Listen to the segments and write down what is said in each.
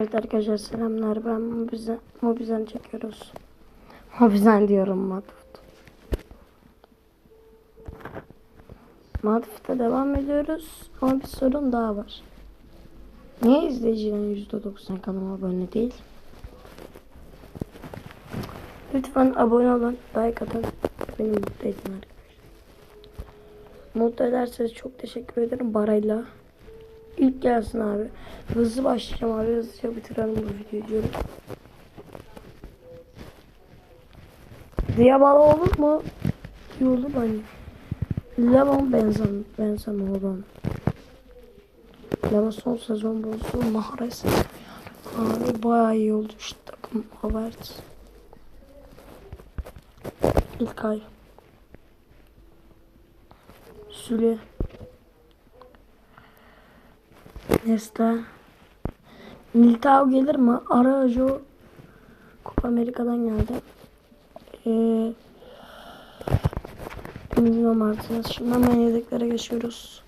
Evet arkadaşlar selamlar ben Mobizen, Mobizen çekiyoruz. Mobizen diyorum Matuf'ta. Matuf'ta devam ediyoruz ama bir sorun daha var. Niye izleyicilerin %90 kanalıma abone değil? Lütfen abone olun, like atın. Beni mutlu edin arkadaşlar. Mutlu ederseniz çok teşekkür ederim barayla. İlk gelsin abi. Hızlı başlayacağım abi. Hızlıca bitirelim bu videoyu diyorum. Diyabalı olur mu? İyi olur bence. Lemon benzem, benzem olan. Lemon son sezon bozdu. Mahrez. Abi bayağı iyi oldu işte takım Havertz. İlk ay. Süle. Nesta. Militao gelir mi? Arajo Copa Amerika'dan geldi. Ee, Emilio Martinez. Şimdi hemen yedeklere geçiyoruz.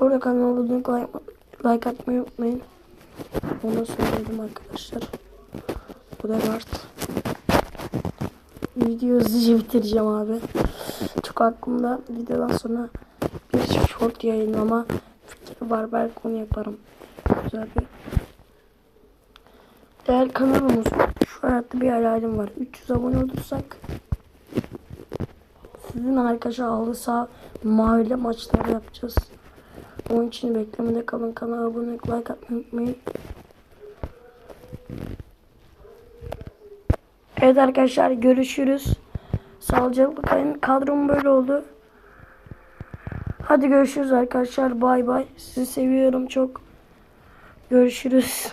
Burada kanalıma abone like, atmayı unutmayın. Onu söyledim arkadaşlar. Bu da var. Videoyu hızlıca bitireceğim abi. Çok aklımda videodan sonra bir short yayınlama fikri var. Belki onu yaparım. Güzel bir. Değerli kanalımız şu hayatta bir hayalim var. 300 abone olursak sizin arkadaşa alırsa mahalle maçları yapacağız. Onun için beklemede kalın. Kanala abone like atmayı unutmayın. Evet arkadaşlar görüşürüz. Sağlıcakla kalın. Kadrom böyle oldu. Hadi görüşürüz arkadaşlar. Bay bay. Sizi seviyorum çok. Görüşürüz.